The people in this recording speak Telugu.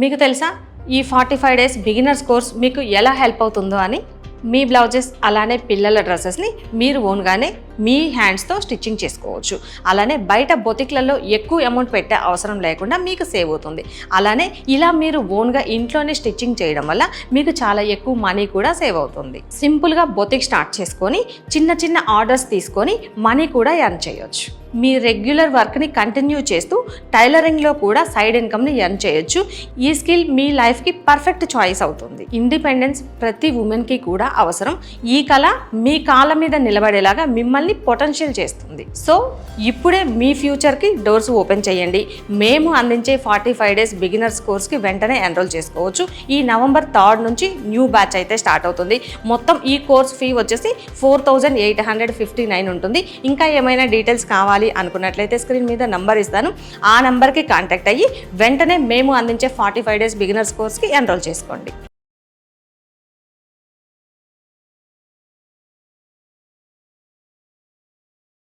మీకు తెలుసా? ఈ forty five days beginners course మీకు ఎలా హెల్ప్ అవుతుందో అని మీ బ్లౌజెస్ అలానే పిల్లల డ్రెస్సెస్ని మీరు ఓన్గానే మీ హ్యాండ్స్తో స్టిచ్చింగ్ చేసుకోవచ్చు. అలానే బయట బొతిక్లలో ఎక్కువ అమౌంట్ పెట్టే అవసరం లేకుండా మీకు సేవ్ అవుతుంది. అలానే ఇలా మీరు ఓన్గా ఇంట్లోనే స్టిచ్చింగ్ చేయడం వల్ల మీకు చాలా ఎక్కువ మనీ కూడా సేవ్ అవుతుంది. సింపుల్గా బొతిక్ స్టార్ట్ చేసుకొని చిన్న చిన్న ఆర్డర్స్ తీసుకొని మనీ కూడా ఎర్న్ చేయొచ్చు. మీ రెగ్యులర్ వర్క్ని కంటిన్యూ చేస్తూ టైలరింగ్లో కూడా సైడ్ ఇన్కమ్ని ఎర్న్ చేయొచ్చు. ఈ స్కిల్ మీ లైఫ్కి పర్ఫెక్ట్ చాయిస్ అవుతుంది. ఇండిపెండెన్స్ ప్రతి ఉమెన్కి కూడా అవసరం. ఈ కళ మీ కాళ్ళ మీద నిలబడేలాగా మిమ్మల్ని పొటెన్షియల్ చేస్తుంది. సో ఇప్పుడే మీ ఫ్యూచర్కి డోర్స్ ఓపెన్ చేయండి. మేము అందించే ఫార్టీ ఫైవ్ డేస్ బిగినర్స్ కోర్స్కి వెంటనే ఎన్రోల్ చేసుకోవచ్చు. ఈ నవంబర్ థర్డ్ నుంచి న్యూ బ్యాచ్ అయితే స్టార్ట్ అవుతుంది. మొత్తం ఈ కోర్స్ ఫీ వచ్చేసి four thousand eight hundred fifty nine ఉంటుంది. ఇంకా ఏమైనా డీటెయిల్స్ కావాలి అనుకున్నట్లయితే స్క్రీన్ మీద నంబర్ ఇస్తాను. ఆ నంబర్కి కాంటాక్ట్ అయ్యి వెంటనే మేము అందించే ఫార్టీ ఫైవ్ డేస్ బిగినర్స్ కోర్స్కి ఎన్రోల్ చేసుకోండి.